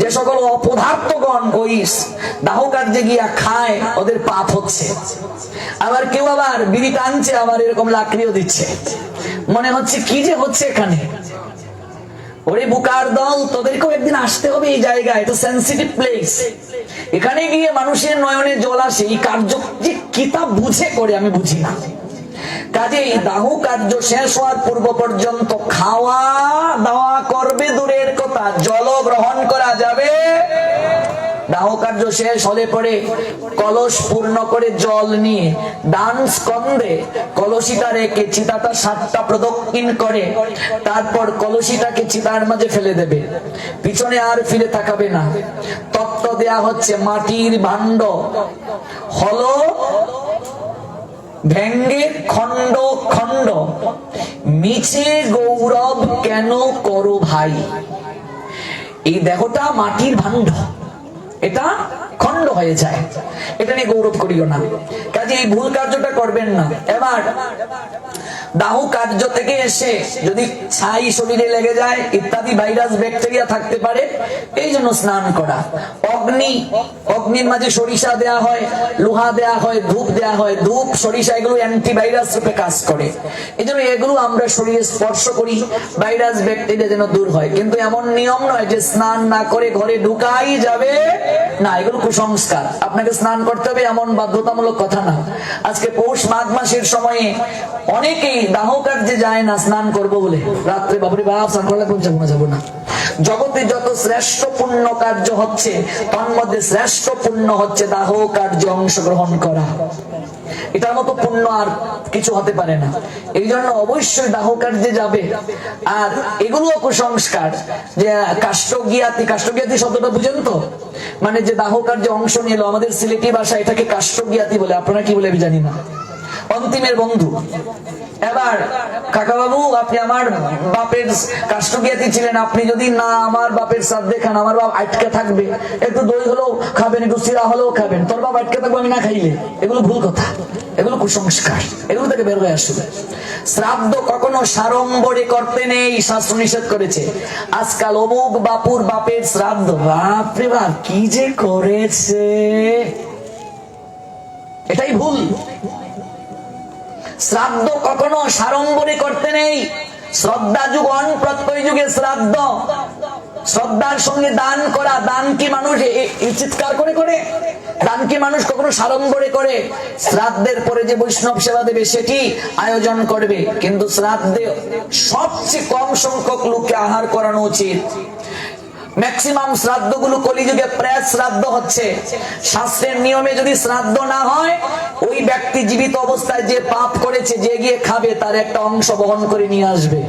যে সকল অপদার্থগণ ওই দাহ কার্যে গিয়া খায়, ওদের পাপ হচ্ছে। আবার কেউ আবার বিড়ি টানছে, আবার এরকম লাকড়িও দিচ্ছে। মনে হচ্ছে, কি যে হচ্ছে এখানে? ওরে বুকার দল, তোদেরকেও একদিন আসতে হবে এই জায়গায় এটা সেন্সিটিভ প্লেস এখানে গিয়ে মানুষের নয়নে জল আসে, এই কার্য যে কিতাব বুঝে করে আমি বুঝি না। কাজে দাহ কার্য শেষ হওয়ার পূর্ব পর্যন্ত খাওয়া দাওয়া করবে দূরের কথা। জল গ্রহণ করা যাবে। দাহ কার্য শেষ হলে পরে কলস পূর্ণ করে জল নিয়ে স্কন্ধে রেখে চিতাটা সাতটা প্রদক্ষিণ করে, তারপর কলসিটাকে চিতার মাঝে ফেলে দেবে। পিছনে আর ফিরে তাকাবে না। তত্ত্ব দেয়া হচ্ছে মাটির ভাণ্ড। হলো ভেঙ্গে খণ্ড খণ্ড। মিছে গৌরব কেন করো ভাই? এই দেহটা মাটির ভাণ্ড। এটা খণ্ড হয়ে যায়। এটা নিয়ে গৌরব করিও না। কাজে এই ভুল কার্যটা করবেন না। এবার দাহ কার্য থেকে এসে যদি ছাই শরীরে লেগে যায়, ইত্যাদি ভাইরাস, ব্যাকটেরিয়া থাকতে পারে, এই জন্য স্নান করা। অগ্নি, অগ্নির মাঝে সরিষা দেয়া হয়, লোহা দেয়া হয়, ধূপ দেয়া হয়। ধূপ, সরিষা, এগুলো অ্যান্টিভাইরাস রূপে কাজ করে। এই জন্য এগুলো আমরা শরীরে স্পর্শ করি, ভাইরাস, ব্যাকটেরিয়া যেন দূর হয়। কিন্তু এমন নিয়ম নয় যে স্নান না করে ঘরে ঢুকাই যাবে না, এগুলো কুসংস্কার। আপনাকে স্নান করতে হবে এমন বাধ্যতামূলক কথা না। আজকে পৌষ মাঘ মাসের সময়ে অনেকেই দাহ কার্যে যায় না, স্নান করব বলে। রাত্রে বাবরে বাপ, স্নান কোন যাব না যাব না? জগতে যত শ্রেষ্ঠ পুণ্য কার্য হচ্ছে শ্রেষ্ঠ পুণ্য হচ্ছে দাহ কার্য অংশগ্রহণ করা। এটার মতো পুণ্য আর কিছু হতে পারে না। এই জন্য অবশ্যই দাহ কার্যে যাবে। আর এগুলো কুসংস্কার, যে কাষ্টজ্ঞাতি কাষ্টজ্ঞাতি শব্দটা বুঝেন তো? মানে যে দাহ কার্যে অংশ নিল, আমাদের সিলেটি ভাষা এটাকে কাষ্টজ্ঞাতি বলে। আপনারা কি বলে আমি জানি না। অন্তিমের বন্ধু। এবার কাকা বাবু আপনি আমার বাপের কাষ্টজ্ঞাতি ছিলেন। আপনি যদি না আমার বাপের সাথ দেখান, আমার বাপ আটকে থাকবে। একটু দই হলেও খাবেন, একটু সিরা হলেও খাবেন। তোর বাপ আটকে থাকবে, আমি না খাইলে? এগুলো ভুল কথা। এগুলো কুসংস্কার। এগুলো থেকে বের হয়ে আসবে শ্রাদ্ধ কখনো সারম্বরে করতে নেই, শাস্ত্র নিষেধ করেছে। আজকাল অমুক বাপুর বাপের শ্রাদ্ধ। বাপরে বাপ, কি যে করেছে? এটাই ভুল। শ্রাদ্ধ কখনো সারম্বরে করতে নেই। শ্রদ্ধা যুগন, প্রত্যয় যুগে শ্রাদ্ধ। শ্রদ্ধার সঙ্গে দান করা, দান কি মানুষ চিৎকার করে করে? দান কি মানুষ কখনো সারম্বরে করে? শ্রাদ্ধের পরে যে বৈষ্ণব সেবা দেবে সেটি আয়োজন করবে? কিন্তু শ্রাদ্ধে সবচেয়ে কম সংখ্যক লোককে আহার করানো উচিত। ম্যাক্সিমাম শ্রাদ্ধগুলো কলিযুগে প্রায় শ্রাদ্ধ হচ্ছে। শাস্ত্রের নিয়মে যদি শ্রাদ্ধ না হয়, ওই ব্যক্তি জীবিত অবস্থায় যে পাপ করেছে, যে গিয়ে খাবে, তার একটা অংশ বহন করে নিয়ে আসবে।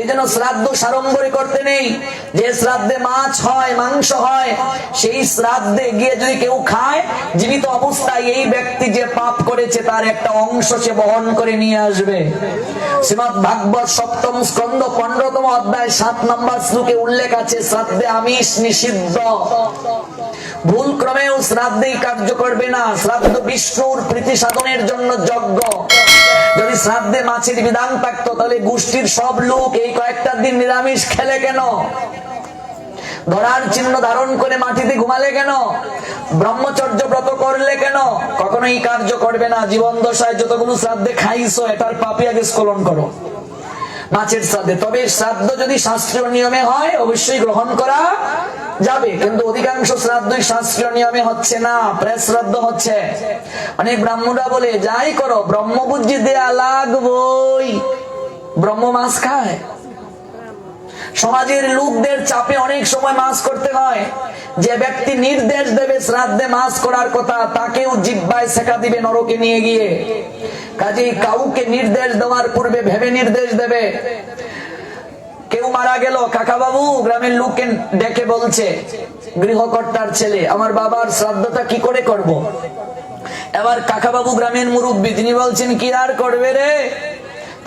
এই জন্য শ্রাদ্ধ সারম্বরে করতে নেই। যে শ্রাদ্ধে মাছ হয়, মাংস হয়, সেই শ্রাদ্ধে গিয়ে যদি কেউ খায়, জীবিত অবস্থায় এই ব্যক্তি যে পাপ করেছে তার একটা অংশ সে বহন করে নিয়ে আসবে। শ্রীমদ ভাগবত সপ্তম স্কন্দ পনেরোতম অধ্যায় সাত নম্বর শ্লোকে উল্লেখ আছে, শ্রাদ্ধে আমিষ নিষিদ্ধ। ভুল ক্রমেও শ্রাদ্ধেই কার্য করবে না। শ্রাদ্ধ বিষ্ণুর প্রীতি সাধনের জন্য যজ্ঞ যদি শ্রাদ্ধে মাছের বিধান থাকতো, তাহলে গোষ্ঠীর সব লোক এই কয়েকটা দিন নিরামিষ খেলে কেন? ধরার চিহ্ন ধারণ করে মাটিতে ঘুমালে কেন? ব্রহ্মচর্য ব্রত করলে কেন? কখনো এই কার্য করবে না। জীবন দশায় যতগুলো শ্রাদ্ধে খাইছো, এটার পাপি আগে স্খলন করো। মাছের শ্রাদ্ধে। তবে শ্রাদ্ধ যদি শাস্ত্রীয় নিয়মে হয়, অবশ্যই গ্রহণ করা যাবে, কিন্তু অধিকাংশ শ্রাদ্ধই শাস্ত্রীয় নিয়মে হচ্ছে না প্রেস শ্রাদ্ধ হচ্ছে। অনেক ব্রাহ্মণরা বলে, যাই করো, ব্রহ্মবুদ্ধি দেয়া লাগবই। ব্রহ্ম মাছ খায়। সমাজের লোকদের চাপে অনেক সময় মাছ করতে হয়। যে ব্যক্তি নির্দেশ দেবে শ্রাদ্ধে মাছ করার কথা, তাকেও জিব্বায় শেখা দিবে নরকে নিয়ে গিয়ে। কাজেই কাউকে নির্দেশ দেওয়ার পূর্বে ভেবে নির্দেশ দেবে। মারা গেল। কাকা বাবু গ্রামের লোককে ডেকে বলছে, গৃহকর্তার ছেলে, আমার বাবার শ্রাদ্ধটা কি করে করব। এবার কাকা বাবু গ্রামের মুরব্বী, তিনি বলছেন, কি আর করবে রে?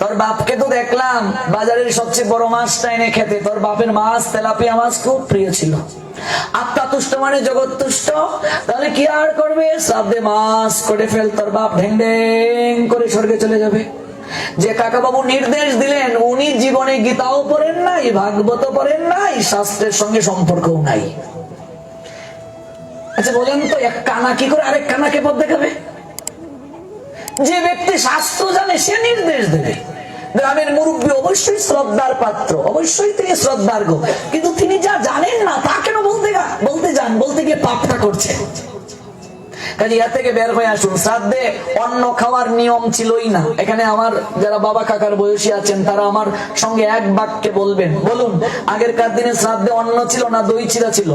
তোর বাপকে তো দেখলাম, বাজারের সবচেয়ে বড় মাছটা এনে খেতে। তোর বাপের মাছ, তেলাপিয়া মাছ খুব প্রিয় ছিল। আত্মা তুষ্ট মানে জগৎ তুষ্ট। তাহলে কি আর করবে? শ্রাদ্ধে মাছ করে ফেল, তোর বাপ ঢেং ঢেং করে স্বর্গে চলে যাবে। যে কাকাবাবু নির্দেশ দিলেন, উনি জীবনে গীতাও পড়েন নাই ভাগবত পড়েন নাই, শাস্ত্রের সঙ্গে সম্পর্কও নাই। আচ্ছা বলেন তো, এক কানা কি করে আরেক কানাকে পথ দেখাবে? যে ব্যক্তি শাস্ত্র জানে, সে নির্দেশ দেবে। গ্রামের মুরব্বী অবশ্যই শ্রদ্ধার পাত্র, অবশ্যই তিনি শ্রদ্ধার গো কিন্তু তিনি যা জানেন না, তা কেন বলতে গা- বলতে যান? বলতে গিয়ে পাপটা করছে কাজে ইয়া থেকে বের হয়ে আসুন। শ্রাদ্ধে অন্ন খাওয়ার নিয়ম ছিলই না। এখানে আমার যারা বাবা কাকার বয়সী আছেন, তারা আমার সঙ্গে এক বাক্যে বলবেন, বলুন, আগেরকার দিনে শ্রাদ্ধে অন্ন ছিল না দই চিরা ছিল?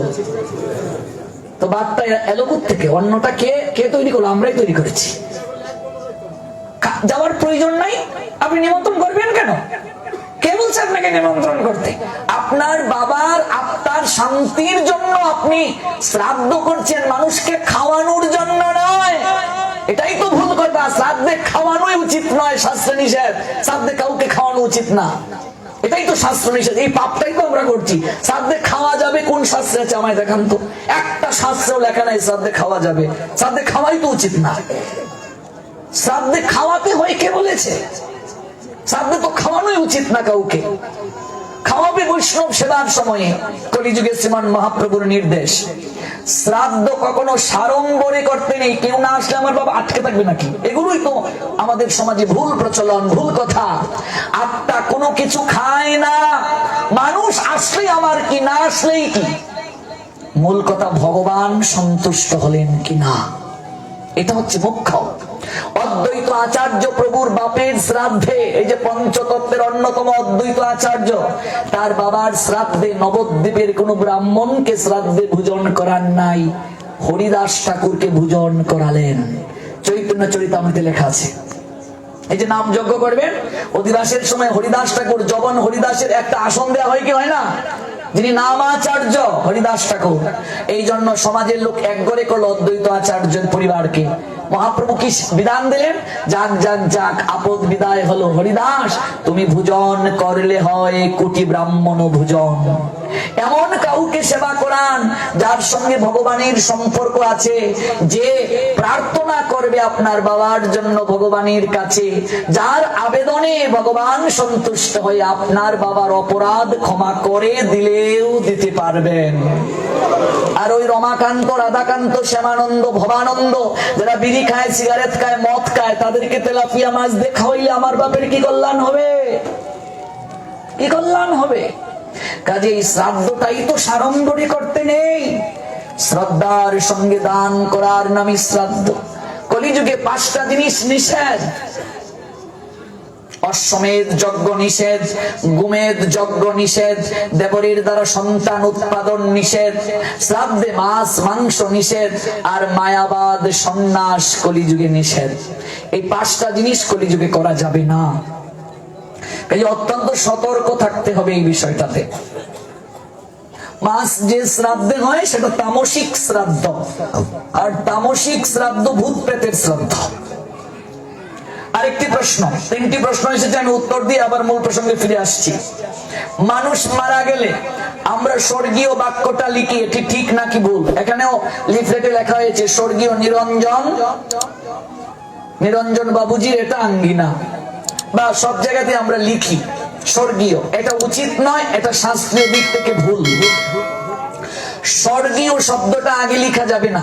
তো বাদটা এলো থেকে অন্নটা কে কে তৈরি করল? আমরাই তৈরি করেছি। যাওয়ার প্রয়োজন নাই? আপনি নিমন্ত্রণ করবেন কেন? বলছে আপনাকে নিমন্ত্রণ করতে। আপনার বাবার আত্মার শান্তির জন্য আপনি শ্রাদ্ধ করছেন। মানুষকে খাওয়ানোর জন্য নয়। এটাই তো ভুল কথা শ্রাদ্ধে খাওয়ানোই উচিত নয় শাস্ত্র নিষেধ। শ্রাদ্ধে কাউকে খাওয়ানো উচিত না। এটাই তো শাস্ত্র নিষেধ। এই পাপটাই তো আমরা করছি। শ্রাদ্ধে খাওয়া যাবে কোন শাস্ত্রে আছে আমায় দেখান তো? একটা শাস্ত্রেও লেখা নাই শ্রাদ্ধে খাওয়া যাবে। শ্রাদ্ধে খাওয়াই তো উচিত না। শ্রাদ্ধে খাওয়াতে হয় কে বলেছে? শ্রাদ্ধে তো খাওয়ানোই উচিত না কাউকে। খাওয়াবে বৈষ্ণব সেবার সময়ে, কলিযুগে শ্রীমান মহাপ্রভুর নির্দেশ। শ্রাদ্ধ কখনো সারম্বরে করতে নেই, কেউ না আসলে আমার বাবা আটকে থাকবে নাকি? এগুলোই তো আমাদের সমাজে ভুল প্রচলন, ভুল কথা। আত্মা কোনো কিছু খায় না, মানুষ আসলে আমার কি, না আসলেই কি? মূল কথা, ভগবান সন্তুষ্ট হলেন কি না এটা হচ্ছে মুখ্য। অদ্বৈত আচার্য প্রভুর বাপের শ্রাদ্ধে, এই যে পঞ্চতত্ত্বের অন্যতম অদ্বৈত আচার্য তার বাবার শ্রাদ্ধে নবদ্বীপের কোন ব্রাহ্মণকে শ্রাদ্ধে ভোজন করার নাই, হরিদাস ঠাকুরকে ভোজন করালেন। চৈতন্য চরিতামৃতে লেখা আছে। এই যে নাম যজ্ঞ করবেন, অধিবাসের সময় হরিদাস ঠাকুর জবন হরিদাসের একটা আসন দেওয়া হয় কি হয় না? যিনি নামাচার্য, হরিদাস ঠাকুর। এই জন্য সমাজের লোক এক করে করল অদ্বৈত আচার্যের পরিবারকে। মহাপ্রভু কি বিধান দিলেন? যাক যাক যাক, আপদ বিদায় হলো হরিদাস। তুমি ভুজন করলে হয় কোটি ব্রাহ্মণ ভুজন। এমন কাউকে সেবা করান যার সঙ্গে ভগবানের সম্পর্ক আছে, যে প্রার্থনা করবে আপনার বাবার জন্য ভগবানের কাছে, যার আবেদনে ভগবান সন্তুষ্ট হয়ে আপনার বাবার অপরাধ ক্ষমা করে দিলেও দিতে পারবেন। আর ওই রমাকান্ত, রাধাকান্ত, শ্যামানন্দ, ভবানন্দ যারা বিড়ি খায়, সিগারেট খায়, মদ খায়, তাদেরকে তেলাপিয়া মাছ দেখা খাওয়াইলে আমার বাপের কি কল্যাণ হবে? কি কল্যাণ হবে? কাজে এই শ্রাদ্ধটাই তো সাড়ম্বরে করতে নেই। শ্রদ্ধার সঙ্গে দান করার নামই শ্রাদ্ধ। কলিযুগে পাঁচটা জিনিস নিষেধ। অশ্বমেধ যজ্ঞ নিষেধ গুমেদ যজ্ঞ নিষেধ, দেবরীর দ্বারা সন্তান উৎপাদন নিষেধ, শ্রাদ্ধে মাছ, মাংস নিষেধ আর মায়াবাদ সন্ন্যাস কলিযুগে নিষেধ। এই পাঁচটা জিনিস কলিযুগে করা যাবে না। এই অত্যন্ত সতর্ক থাকতে হবে এই বিষয়টাতে। মাস যে শ্রাদ্ধে হয়, সেটা তামসিক শ্রাদ্ধ। আর তামসিক শ্রাদ্ধ ভূত প্রেতের শ্রাদ্ধ। আরেকটি প্রশ্ন, তিনটি প্রশ্ন এসেছে, আমি উত্তর দিয়ে আবার মূল প্রসঙ্গে ফিরে আসছি। মানুষ মারা গেলে আমরা স্বর্গীয় বাক্যটা লিখি, এটি ঠিক নাকি ভুল? এখানেও লিফলেটে লেখা হয়েছে, স্বর্গীয় নিরঞ্জন নিরঞ্জন বাবুজির এটা আঙ্গিনা। বা সব জায়গাতে আমরা লিখি, স্বর্গীয়। এটা উচিত নয়, এটা শাস্ত্রীয় দিক থেকে ভুল। স্বর্গীয় শব্দটা আগে লিখা যাবে না।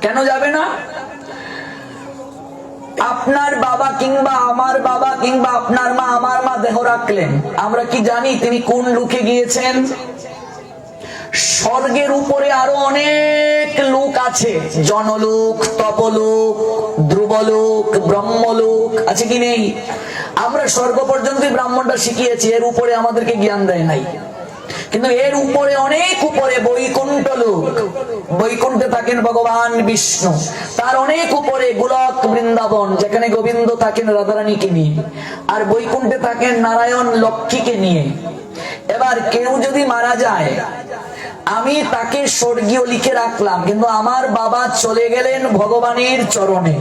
কেন যাবে না? আপনার বাবা কিংবা আমার বাবা কিংবা আপনার মা, আমার মা দেহ রাখলেন। আমরা কি জানি তিনি কোন লুকে গিয়েছেন? স্বর্গের উপরে আরও অনেক লোক আছে। জনলোক, তপলোক, ধ্রুবলোক, ব্রহ্মলোক, আছে কি নেই? আমরা স্বর্গ পর্যন্ত ব্রাহ্মণটা শিখিয়েছি, এর উপরে আমাদেরকে জ্ঞান দেয় নাই। কিন্তু এর উপরে অনেক উপরে বৈকুণ্ঠ লোক, বৈকুণ্ঠে থাকেন ভগবান বিষ্ণু। তার অনেক উপরে গোলক বৃন্দাবন, যেখানে গোবিন্দ থাকেন রাধারানীকে নিয়ে, আর বৈকুণ্ঠে থাকেন নারায়ণ লক্ষ্মীকে নিয়ে। এবার কেউ যদি মারা যায় আমি তাকে স্বর্গীয় লিখে রাখলাম, কিন্তু আমার বাবা চলে গেলেন ভগবানের চরণে।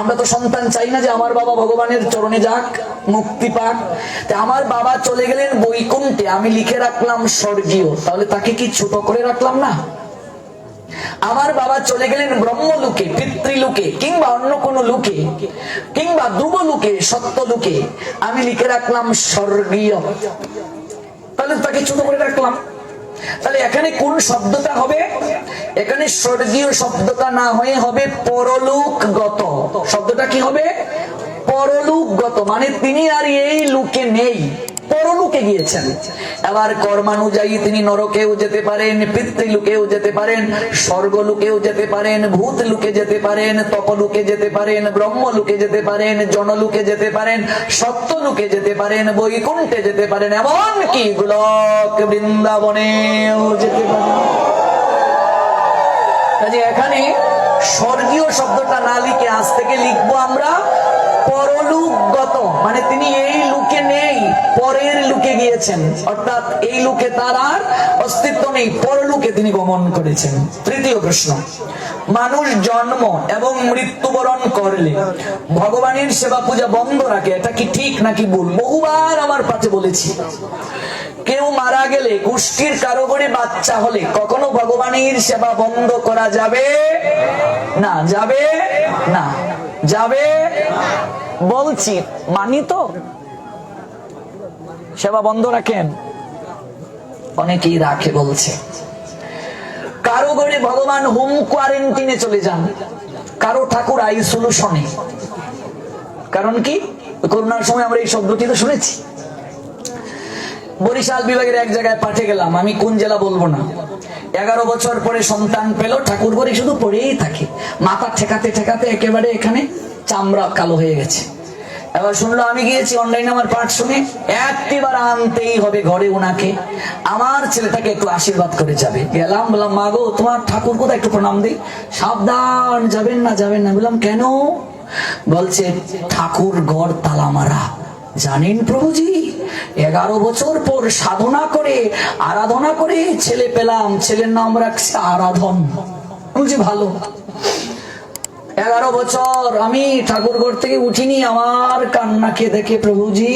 আমরা তো সন্তান চাই না যে আমার বাবা ভগবানের চরণে যাক, মুক্তি পাক। আমার বাবা চলে গেলেন বৈকুণ্ঠে, আমি লিখে রাখলাম স্বর্গীয়। তাহলে তাকে কি ছোট করে রাখলাম না? আমার বাবা চলে গেলেন ব্রহ্মলোকে, পিতৃলোকে, কিংবা অন্য কোনো লোকে, কিংবা ধ্রুব লোকে, সত্য লোকে। আমি লিখে রাখলাম স্বর্গীয়। তাহলে তাকে ছোট করে রাখলাম। তাহলে এখানে কোন শব্দটা হবে? এখানে স্বর্গীয় শব্দটা না হয়ে হবে পরলোকগত। শব্দটা কি হবে? পরলোকগত মানে তিনি আর এই লোকে নেই। পরলোকে গিয়েছেন। এবার কর্মানুযায়ী তিনি নরকেও যেতে পারেন পিতৃলোকেও যেতে পারেন স্বর্গলোকেও যেতে পারেন, ভূত লোকে যেতে পারেন তপলোকে যেতে পারেন ব্রহ্মলোকে যেতে পারেন জনলোকে যেতে পারেন সত্যলোকে যেতে পারেন, বৈকুণ্ঠে যেতে পারেন, এমনকি গোলক বৃন্দাবনেও যেতে পারেন। কাজে এখানে স্বর্গীয় শব্দটা না লিখে আজ থেকে লিখব আমরা, পরলুকগত মানে তিনি এই লুকে পরের লুকে গিয়েছেন। অর্থাৎ এই লুকে তার আর অস্তিত্ব নেই পরলুকে তিনি গমন করেছেন। তৃতীয় প্রশ্ন, মানুষ জন্ম এবং মৃত্যুবরণ করলে ভগবানের সেবা পূজা বন্ধ রাখে, এটা কি ঠিক নাকি ভুল? বহুবার আমার পাঠে বলেছি, কেউ মারা গেলে গোষ্ঠীর কারও করে বাচ্চা হলে কখনো ভগবানের সেবা বন্ধ করা যাবে না যাবে না, যাবে? বলছি, মানি তো? সেবা বন্ধ রাখেন। অনেকেই রাখে বলছে। কারও ঘরে ভগবান হোম কোয়ারেন্টিনে চলে যান। কারও ঠাকুর আইসোলেশনে কারণ কি? করোনার সময় আমরা এই শব্দটি তো শুনেছি। বরিশাল বিভাগের এক জায়গায় পাঠে গেলাম, আমি কোন জেলা বলব না। এগারো বছর পরে সন্তান পেল, ঠাকুর ঘরে শুধু পড়েই থাকে। মাথা ঠেকাতে ঠেকাতে একেবারে এখানে চামড়া কালো হয়ে গেছে। এবার শুনলো, আমি গিয়েছি অনলাইনে আমার পাঠ শুনে, একটিবার আনতেই হবে ঘরে ওনাকে আমার ছেলেটাকে একটু আশীর্বাদ করে যাবে। গেলাম, বললাম, মা গো, তোমার ঠাকুর কোথায়? একটু প্রণাম দিই। সাবধান, যাবেন না যাবেন না। বললাম, কেন? বলছে, ঠাকুর গড় তালা মারা। জানেন প্রভুজি, এগারো বছর পর সাধনা করে, আরাধনা করে ছেলে পেলাম। ছেলের নাম রাখছে আরাধন। বুঝি ভালো। এগারো বছর আমি ঠাকুর ঘর থেকে উঠিনি আমার কান্নাকে দেখে প্রভুজি?